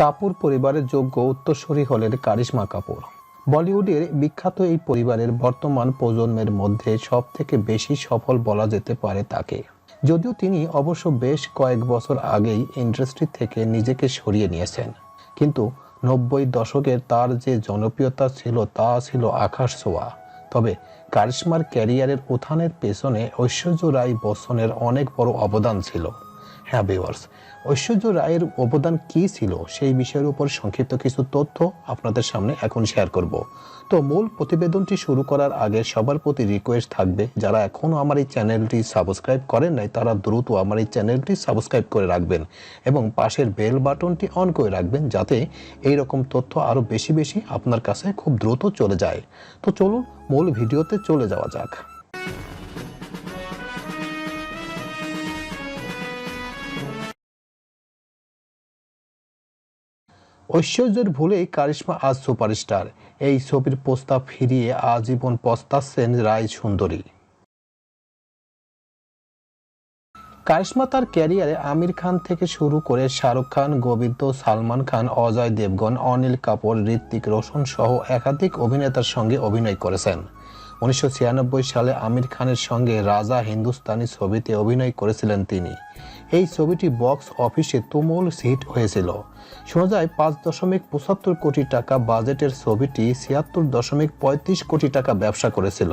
কাপুর পরিবারের যোগ্য উত্তরসূরি হলেন কারিশ্মা কাপুর। বলিউডের বিখ্যাত এই পরিবারের বর্তমান প্রজন্মের মধ্যে সব থেকে বেশি সফল বলা যেতে পারে তাকে। যদিও তিনি অবশ্য বেশ কয়েক বছর আগেই ইন্ডাস্ট্রি থেকে নিজেকে সরিয়ে নিয়েছেন। কিন্তু নব্বই দশকের তার যে জনপ্রিয়তা ছিল তা ছিল আকাশ ছোঁয়া। তবে কারিশ্মার ক্যারিয়ারের উত্থানের পেছনে ঐশ্বর্য রায় বচ্চনের অনেক বড় অবদান ছিল। হ্যাঁ ভিউয়ার্স ঐশ্বর্য রায়ের অবদান কি ছিল সেই বিষয়ের উপর সংক্ষিপ্ত কিছু তথ্য আপনাদের সামনে এখন শেয়ার করব। তো মূল প্রতিবেদনটি শুরু করার আগে সবার প্রতি রিকোয়েস্ট থাকবে, যারা এখনও আমার এই চ্যানেলটি সাবস্ক্রাইব করেন নাই, তারা দ্রুত আমার এই চ্যানেলটি সাবস্ক্রাইব করে রাখবেন এবং পাশের বেল বাটনটি অন করে রাখবেন, যাতে এই রকম তথ্য আরও বেশি বেশি আপনার কাছে খুব দ্রুত চলে যায়। তো চলুন মূল ভিডিওতে চলে যাওয়া যাক। ঐশ্বর্যের ভুলেই কারিশ্মা আজ সুপারস্টার। এই ছবির প্রস্তাব ফিরিয়ে আজীবন পস্তাচ্ছেন রায় সুন্দরী কারিশ্মা তার ক্যারিয়ারে আমির খান থেকে শুরু করে শাহরুখ খান, গোবিন্দ, সালমান খান, অজয় দেবগন, অনিল কাপুর ঋত্বিক রোশন সহ একাধিক অভিনেতার সঙ্গে অভিনয় করেছেন। উনিশশো ছিয়ানব্বই সালে আমির খানের সঙ্গে রাজা হিন্দুস্তানি ছবিতে অভিনয় করেছিলেন তিনি। এই ছবিটি বক্স অফিসে তুমুল হিট হয়েছিল। শোনা যায়, পাঁচ দশমিক পঁচাত্তর কোটি টাকা বাজেটের ছবিটি ছিয়াত্তর দশমিক পঁয়ত্রিশ কোটি টাকা ব্যবসা করেছিল।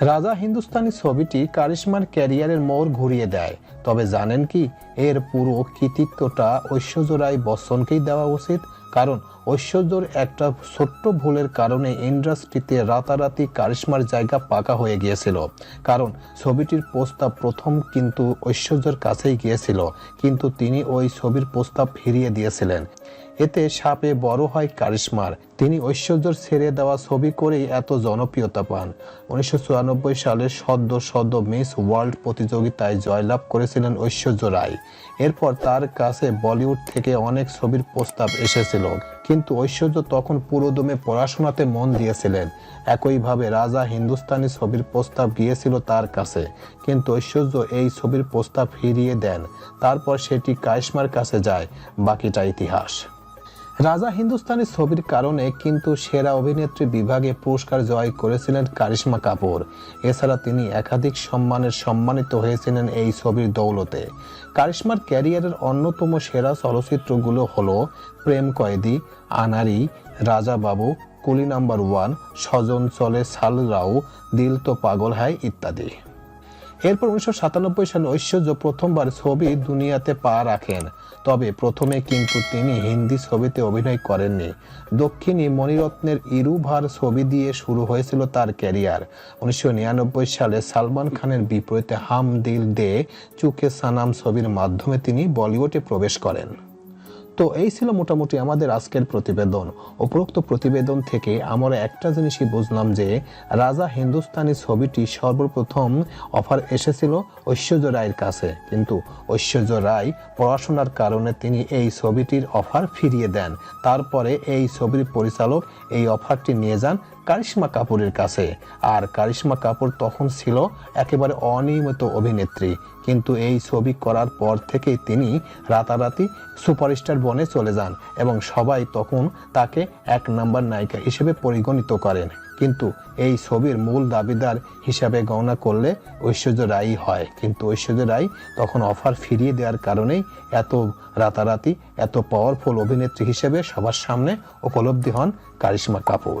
রাজা হিন্দুস্তানি ছবিটি কারিশ্মার ক্যারিয়ারের মোড় ঘুরিয়ে দেয়। তবে জানেন কি, এর পুরো কৃতিত্বটা ঐশ্বর্য রায় বচ্চনকেই দেওয়া উচিত কারণ ঐশ্বর্যর একটা ছোট্ট ভুলের কারণে ইন্ডাস্ট্রিতে রাতারাতি কারিশ্মার জায়গা পাকা হয়ে গিয়েছিল। কারণ ছবিটির প্রস্তাব প্রথম কিন্তু ঐশ্বর্যর কাছেই গিয়েছিল, কিন্তু তিনি ওই ছবির প্রস্তাব ফিরিয়ে দিয়েছিলেন। এতে সাপে বড় হয় কারিশ্মার তিনি ঐশ্বর্যর ছেড়ে দেওয়া ছবি করেই এত জনপ্রিয়তা পান। উনিশশো চুরানব্বই সালে সদ্য সদ্য মিস ওয়ার্ল্ড প্রতিযোগিতায় জয়লাভ করেছিলেন ঐশ্বর্য রায়। এরপর তার কাছে বলিউড থেকে অনেক ছবির প্রস্তাব এসেছিল। কিন্তু ঐশ্বর্য তখন পুরোদমে পড়াশোনাতে মন দিয়েছিলেন। একইভাবে রাজা হিন্দুস্তানি ছবির প্রস্তাব গিয়েছিল তার কাছে। কিন্তু ঐশ্বর্য এই ছবির প্রস্তাব ফিরিয়ে দেন। তারপর সেটি কারিশ্মার কাছে যায়। বাকিটা ইতিহাস। রাজা হিন্দুস্তানি ছবির কারণে কিন্তু সেরা অভিনেত্রী বিভাগে পুরস্কার জয় করেছিলেন কারিশ্মা কাপুর। এছাড়া তিনি একাধিক সম্মানের সম্মানিত হয়েছিলেন এই ছবির দৌলতে। কারিশ্মার ক্যারিয়ারের অন্যতম সেরা চলচ্চিত্রগুলো হলো প্রেম কয়েদি, আনারি রাজা বাবু কুলি নাম্বার ওয়ান, স্বজন চলে সাল সালরাও দিল তো পাগল হয় ইত্যাদি। এরপর উনিশশো সাতানব্বই সালে ঐশ্বর্য প্রথমবার ছবি দুনিয়াতে পা রাখেন। তবে প্রথমে কিন্তু তিনি হিন্দি ছবিতে অভিনয় করেননি। দক্ষিণী মণিরত্নের ইরুভার ছবি দিয়ে শুরু হয়েছিল তার ক্যারিয়ার। উনিশশো নিরানব্বই সালে সালমান খানের বিপরীতে হাম দিল দে চুকে সানাম ছবির মাধ্যমে তিনি বলিউডে প্রবেশ করেন। তো এই ছিল মোটামুটি আমাদের আজকের প্রতিবেদন। উপরোক্ত প্রতিবেদন থেকে আমরা একটা জিনিসই বুঝলাম যে, রাজা হিন্দুস্তানি ছবিটি সর্বপ্রথম অফার এসেছিল ঐশ্বর্য রায়ের কাছে। কিন্তু ঐশ্বর্য রায় পড়াশোনার কারণে তিনি এই ছবিটির অফার ফিরিয়ে দেন। তারপরে এই ছবির পরিচালক এই অফারটি নিয়ে যান কারিশ্মা কাপুরের কাছে। আর কারিশ্মা কাপুর তখন ছিল একেবারে অনিয়মিত অভিনেত্রী। কিন্তু এই ছবি করার পর থেকেই তিনি রাতারাতি সুপারস্টার বনে চলে যান এবং সবাই তখন তাকে এক নাম্বার নায়িকা হিসেবে পরিগণিত করেন। কিন্তু এই ছবির মূল দাবিদার হিসাবে গণনা করলে ঐশ্বর্য রায়ই হয়। কিন্তু ঐশ্বর্য রায় তখন অফার ফিরিয়ে দেওয়ার কারণেই এত রাতারাতি, এত পাওয়ারফুল অভিনেত্রী হিসেবে সবার সামনে উপলব্ধি হন কারিশ্মা কাপুর।